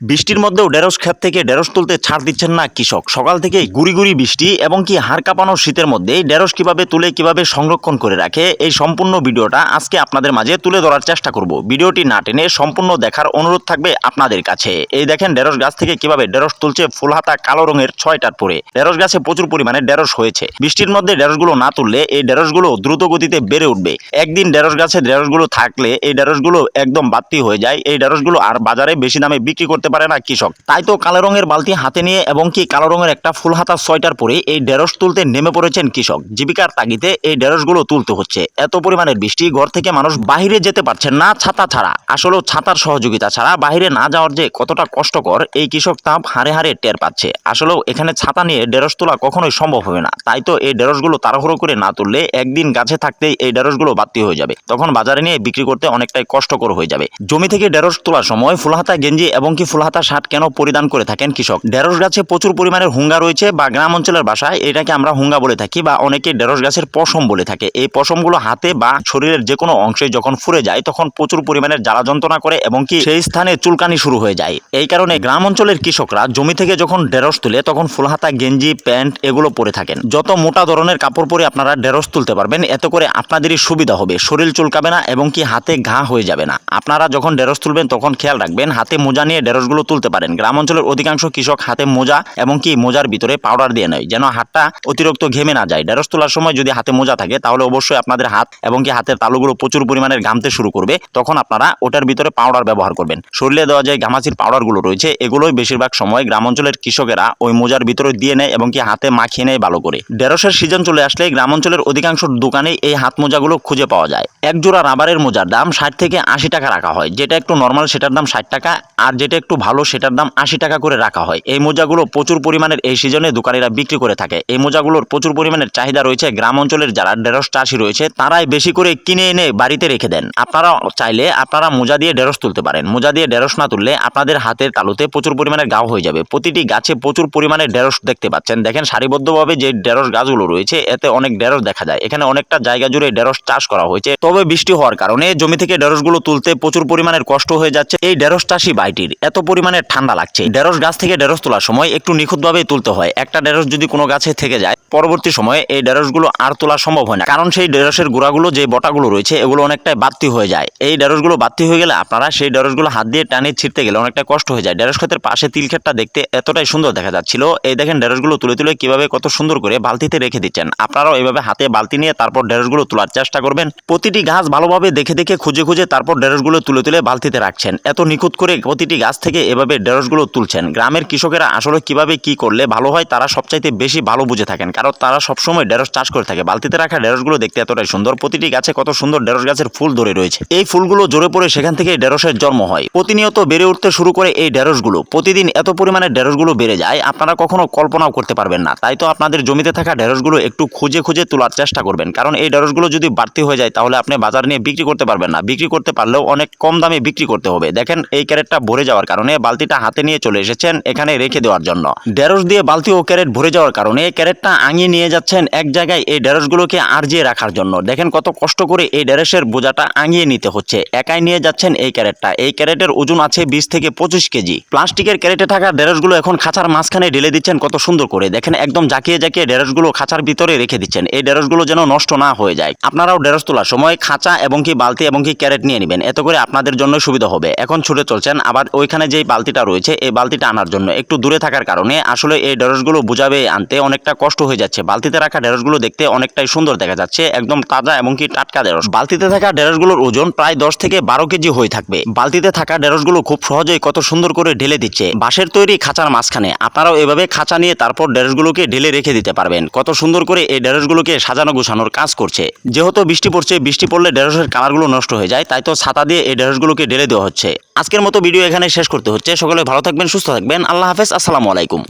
বৃষ্টির মধ্যেও ঢেঁড়স ক্ষেত থেকে ঢেঁড়স তুলতে ছাড় দিচ্ছেন না কৃষক। সকাল থেকে গুড়ি গুড়ি বৃষ্টি এবং কি হাড় কাঁপানো শীতের মধ্যে ঢেঁড়স কীভাবে তুলে কীভাবে সংরক্ষণ করে রাখে এই সম্পূর্ণ ভিডিওটা আজকে আপনাদের মাঝে তুলে ধরার চেষ্টা করব। ভিডিওটি না টেনে সম্পূর্ণ দেখার অনুরোধ থাকবে আপনাদের কাছে। এই দেখেন ঢেঁড়স গাছ থেকে কীভাবে ঢেঁড়স তুলছে ফুলহাতা কালো রঙের ছয়টার পরে। ঢেঁড়স গাছে প্রচুর পরিমাণে ঢেঁড়স হয়েছে। বৃষ্টির মধ্যে ঢেঁড়সগুলো না তুললে এই ঢেঁড়সগুলো দ্রুত গতিতে বেড়ে উঠবে। একদিন ঢেঁড়স গাছে ঢেঁড়সগুলো থাকলে এই ঢেঁড়সগুলো একদম বাড়তি হয়ে যায়। এই ঢেঁড়সগুলো আর বাজারে বেশি দামে বিক্রি করতে পারে না কৃষক। তাই তো কালো রঙের বালতি হাতে নিয়ে এবং কি কালো রঙের একটা ফুল হাতা ছয়টার পরে এই ঢেঁড়স তুলতে নেমে পড়েছেন কৃষক। জীবিকার তাগিদে এই ঢেঁড়সগুলো তুলতে হচ্ছে। এত পরিমাণের বৃষ্টি, ঘর থেকে মানুষ বাহিরে যেতে পারছেন না ছাতা ছাড়া। আসলেও ছাতার সহযোগিতা ছাড়া বাইরে না যাওয়ার যে কতটা কষ্টকর, এই কৃষক তাপ হারে হারে টের পাচ্ছে। আসলেও এখানে ছাতা নিয়ে ঢেঁড়স তোলা কখনোই সম্ভব হবে না। তাই তো এই ঢেঁড়সগুলো তাড়াহুড়ো করে না তুললে একদিন গাছে থাকতেই এই ঢেঁড়সগুলো বাড়তি হয়ে যাবে। তখন বাজারে নিয়ে বিক্রি করতে অনেকটাই কষ্টকর হয়ে যাবে। জমি থেকে ঢেঁড়স তোলার সময় ফুলহাতা গেঞ্জি এবং কি ফুলহাতা শার্ট কেন পরিধান করে থাকেন কৃষক? ঢেঁড়স গাছে প্রচুর পরিমাণের হুঙ্গা রয়েছে বা গ্রাম অঞ্চলের ভাষায় এটাকে আমরা হুঙ্গা বলে থাকি বা অনেকে ঢেঁড়স গাছের পশম বলে থাকে। এই পশমগুলো হাতে বা শরীরের যে কোনো অংশে যখন ফুরে যায়, তখন প্রচুর পরিমাণের জ্বালা যন্ত্রণা করে এবং কি সেই স্থানে চুলকানি শুরু হয়ে যায়। এই কারণে গ্রাম অঞ্চলের কৃষকরা জমি থেকে যখন ঢেঁড়স তুলে, তখন ফুলহাতা, গেঞ্জি, প্যান্ট এগুলো পরে থাকেন। যত মোটা ধরনের কাপড় পরে আপনারা ঢেঁড়স তুলতে পারবেন, এতে করে আপনাদেরই সুবিধা হবে। শরীর চুলকাবে না এবং কি হাতে ঘা হয়ে যাবে না। আপনারা যখন ঢেঁড়স তুলবেন, তখন খেয়াল রাখবেন, হাতে মোজা নিয়ে ঢেঁড়সগুলো তুলতে পারেন। গ্রাম অঞ্চলের অধিকাংশ কৃষক হাতে মোজা এবং কি মোজার ভিতরে পাউডার দিয়ে নেয়, যেন হাতটা অতিরিক্ত ঘেমে না যায়। ঢেঁড়স তোলার সময় যদি হাতে মোজা থাকে, তাহলে অবশ্যই আপনাদের হাত এবং কি হাতের তালুগুলো প্রচুর পরিমাণের ঘামতে শুরু করবে। তখন আপনারা ওটার ভিতরে পাউডার ব্যবহার করবেন। শরীরে দেওয়া যায় ঘামাচির পাউডারগুলো রয়েছে, এগুলোই বেশিরভাগ সময় গ্রাম অঞ্চলের কৃষকেরা ওই মোজার ভিতরে দিয়ে নেয় এবং কি হাতে মাখিয়ে নেয় ভালো করে। ঢেঁড়সের সিজন চলে আসলে গ্রাম অঞ্চলের অধিকাংশ দোকানে এই হাত মোজাগুলো খুঁজে পাওয়া যায়। এক জোড়া রাবারের মোজার দাম ষাট থেকে আশি টাকা রাখা হয়। যেটা একটু নর্মাল সেটার দাম ষাট টাকা। আর যেটা একটু ভালো সেটার দাম আশি টাকা করে রাখা হয়। এই মোজাগুলো প্রচুর পরিমাণের এই সিজনে দোকানিরা বিক্রি করে থাকে। এই মোজাগুলোর প্রচুর পরিমাণের চাহিদা রয়েছে। গ্রাম অঞ্চলের যারা ঢেঁড়স চাষি রয়েছে, তারাই বেশি করে কিনে এনে বাড়িতে রেখে দেন। আপনারা চাইলে আপনারা মোজা দিয়ে ঢেঁড়স তুলতে পারেন। মোজা দিয়ে ঢেঁড়স না তুললে আপনাদের হাতের তালুতে প্রচুর পরিমাণে গাও হয়ে যাবে। প্রতিটি গাছে প্রচুর পরিমাণে ঢেঁড়স দেখতে পাচ্ছেন। দেখেন, সারিবদ্ধভাবে যে ঢেঁড়স গাছগুলো রয়েছে, এতে অনেক ঢেঁড়স দেখা যায়। এখানে অনেকটা জায়গা জুড়ে ঢেঁড়স চাষ করা হয়েছে। তবে বৃষ্টি হওয়ার কারণে জমি থেকে ঢেঁড়সগুলো তুলতে প্রচুর পরিমাণের কষ্ট হয়ে যাচ্ছে। এই ঢেঁড়স চাষি বাইটির এত পরিমাণে ঠান্ডা লাগছে। ঢেঁড়স গাছ থেকে ঢেঁড়স তোলার সময় একটু নিখুঁতভাবে তুলতে হয়। একটা ঢেঁড়স যদি কোনো গাছে থেকে যায়, পরবর্তী সময়ে এই ঢেঁড়সগুলো আর তোলা সম্ভব হয় না। কারণ সেই ঢেঁড়সের গোড়াগুলো, যে বটাগুলো রয়েছে, এগুলো অনেকটাই বাড়তি হয়ে যায়। এই ঢেঁড়সগুলো বাড়তি হয়ে গেলে আপনারা সেই ঢেঁড়সগুলো হাত দিয়ে টানে ছিঁড়তে গেলে অনেকটা কষ্ট হয়ে যায়। ঢেঁড়স ক্ষেতের পাশে তিল তিলক্ষেতটা দেখতে এতটাই সুন্দর দেখা যাচ্ছিল। এই দেখেন ঢেঁড়সগুলো তুলে তুলে কীভাবে কত সুন্দর করে বালতিতে রেখে দিচ্ছেন। আপনারাও এইভাবে হাতে বালতি নিয়ে তারপর ঢেঁড়সগুলো তোলার চেষ্টা করবেন। প্রতিটি গাছ ভালোভাবে দেখে দেখে খুঁজে খুঁজে তারপর ঢেঁড়সগুলো তুলে তুলে বালতিতে রাখছেন। এত নিখুঁত করে প্রতিটি গাছ থেকে এভাবে ঢেঁড়সগুলো তুলছেন। গ্রামের কৃষকেরা আসলে কীভাবে কি করলে ভালো হয় তারা সবচাইতে বেশি ভালো বুঝে থাকেন। কারণ তারা সবসময় ঢেঁড়স চাষ করে থাকে। বালতিতে রাখা ঢেঁড়সগুলো দেখতে এতটাই সুন্দর। প্রতিটি গাছে কত সুন্দর ঢেঁড়স গাছের ফুল ধরে রয়েছে। এই ফুলগুলো জোরে পড়ে সেখান থেকে ঢেঁড়সের জন্ম হয়। প্রতিনিয়ত বেড়ে উঠতে শুরু করে এই ঢেঁড়সগুলো প্রতিদিন এত পরিমাণে ঢেঁড়সগুলো বেড়ে যায়, আপনারা কখনো কল্পনাও করতে পারবেন না। তাই তো আপনাদের জমিতে থাকা ঢেঁড়সগুলো একটু খুঁজে খুঁজে তোলার চেষ্টা করবেন। কারণ এই ঢেঁড়সগুলো যদি বাড়তি হয়ে যায়, তাহলে আপনি বাজার নিয়ে বিক্রি করতে পারবেন না। বিক্রি করতে পারলেও অনেক কম দামে বিক্রি করতে হবে। দেখেন, এই ক্যারেটটা ভরে যাওয়ার কারণে বালতিটা হাতে নিয়ে চলে এসেছেন এখানে রেখে দেওয়ার জন্য। ঢেঁড়স দিয়ে বালতি ও ক্যারেট ভরে যাওয়ার কারণে ক্যারেটটা আঙিয়ে নিয়ে যাচ্ছেন এক জায়গায় এই ঢেঁড়সগুলোকে আর্জিয়ে রাখার জন্য। দেখেন কত কষ্ট করে এই ঢেঁড়সের বোঝাটা আঙিয়ে নিতে হচ্ছে। একাই নিয়ে যাচ্ছেন এই ক্যারেটটা। এই ক্যারেটের ওজন আছে বিশ থেকে পঁচিশ কেজি। প্লাস্টিকের ক্যারেটে থাকা ঢেঁড়সগুলো এখন খাঁচার মাঝখানে ঢেলে দিচ্ছেন কত সুন্দর করে। দেখেন একদম জাকিয়ে জাকিয়ে ঢেঁড়সগুলো খাঁচার ভিতরে রেখে দিচ্ছেন। এই ঢেঁড়সগুলো যেন নষ্ট না হয়ে যায়। আপনারাও ঢেঁড়স তোলার সময় খাঁচা এবং কি বালতি এবং কি ক্যারেট নিয়ে নেবেন। এত করে আপনাদের জন্য সুবিধা হবে। এখন ছুটে চলছেন, আবার ওইখানে যেই বালতিটা রয়েছে, এই বালতিটা আনার জন্য। একটু দূরে থাকার কারণে আসলে এই ঢেঁড়সগুলো বুঝাবে আনতে অনেকটা কষ্ট হয়ে যাচ্ছে। বালতিতে রাখা ঢেঁড়সগুলো দেখতে অনেকটাই সুন্দর দেখা যাচ্ছে, একদম তাজা এবং কি টাটকা ঢেঁড়স বালতিতে থাকা ঢেঁড়সগুলোর ওজন প্রায় দশ থেকে বারো কেজি হয়ে থাকবে। বালতিতে থাকা ঢেঁড়সগুলো খুব সহজেই কত সুন্দর করে ঢেলে দিচ্ছে। বাঁশের তৈরি খাঁচার মাঝখানে আপনারাও এভাবে খাঁচা নিয়ে তারপর ঢেঁড়সগুলোকে ঢেলে রেখে দিতে পারবেন। কত সুন্দর করে এই ঢেঁড়সগুলোকে সাজানো গোছানোর কাজ করছে। যেহেতু বৃষ্টি পড়ছে, বৃষ্টি পড়লে ঢেঁড়সের কালারগুলো নষ্ট হয়ে যায়, তাই তো ছাতা দিয়ে এই ঢেঁড়সগুলোকে ঢেলে দেওয়া হচ্ছে। আজকের মতো ভিডিও এখানে শেষ করতে হচ্ছে। সকলে ভালো থাকবেন সুস্থ থাকবেন। আল্লাহ হাফেজ। আসসালামু আলাইকুম।